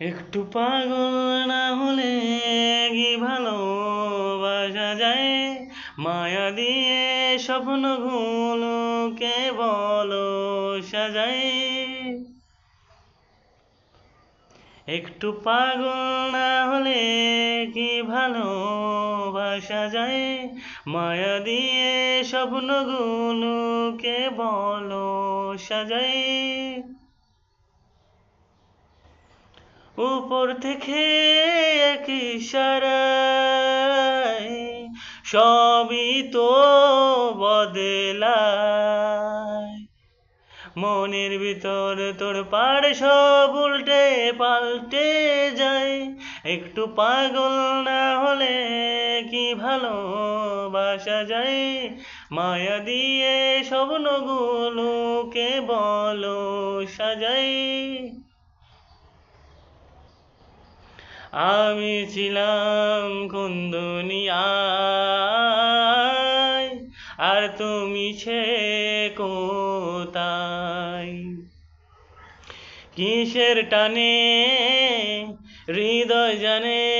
একটু পাগল না হলে কি ভালোবাসা যায়? মায়া দিয়ে স্বপ্ন স্বপ্নগুলোকে বলো সাজায়? একটু পাগল না হলে কি ভালোবাসা যায়? মায়া দিয়ে স্বপ্নগুলোকে বলো সাজায়? উপর থেকে এক ইশারায় সবই তো বদলায়। মনের ভিতর তোর পাড় সব উল্টে পাল্টে যায়। একটু পাগল না হলে কি ভালোবাসা যায়? মায়া দিয়ে স্বপ্নগুলোকে বলো সাজাই। আমি ছিলাম কোন দুনিয়ায়? আর তুমি সে কোথায়? কিসের টানে হৃদয় জানে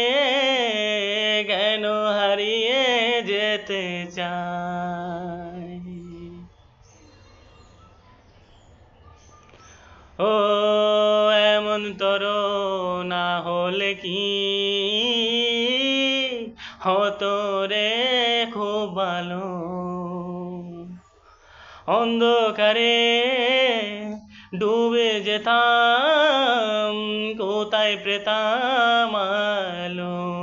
কেন হারিয়ে যেতে চায়? ও এমন তর হলে কি হতো রে খুব ভালো? অন্ধকারে ডুবে যেতাম, কোথায় প্রেতাম আলো?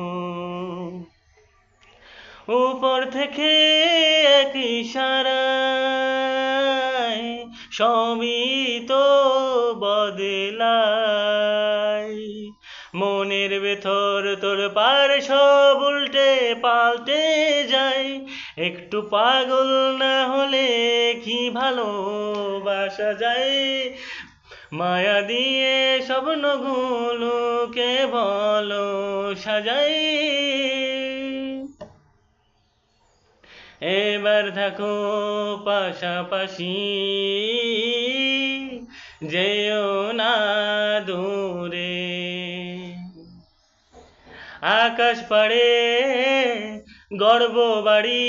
উপর থেকে এক ইশারায় সবই তো বদলায়। মনের ভেতর তোর পার সব উল্টে পাল্টে যায়। একটু পাগল না হলে কি ভালোবাসা যায়? মায়া দিয়ে স্বপ্নগুলোকে বলো সাজাই এবার থাকো পাশাপাশি যেও না দূরে। আকাশ পাড়ে গর্ব বাড়ি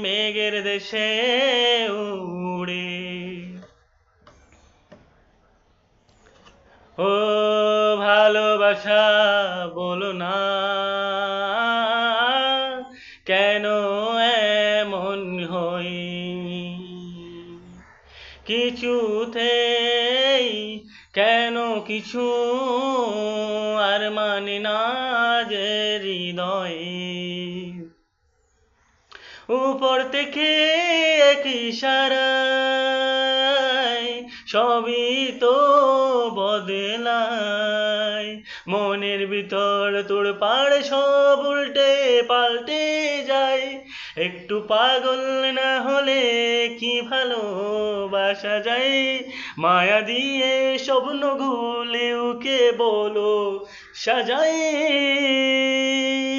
মেঘের দেশে উড়ে। ও ভালোবাসা বলো না। কিছুতেই কেন কিছু আর মানে না যে হৃদয়? উপর থেকে এক সবই তো বদলায়। মনের ভিতর তোর পাড় সব উল্টে পাল্টে যায়। একটু পাগল না হলে কি ভালোবাসা যায়? মায়া দিয়ে স্বপ্নগুলো কে বলো সাজায়।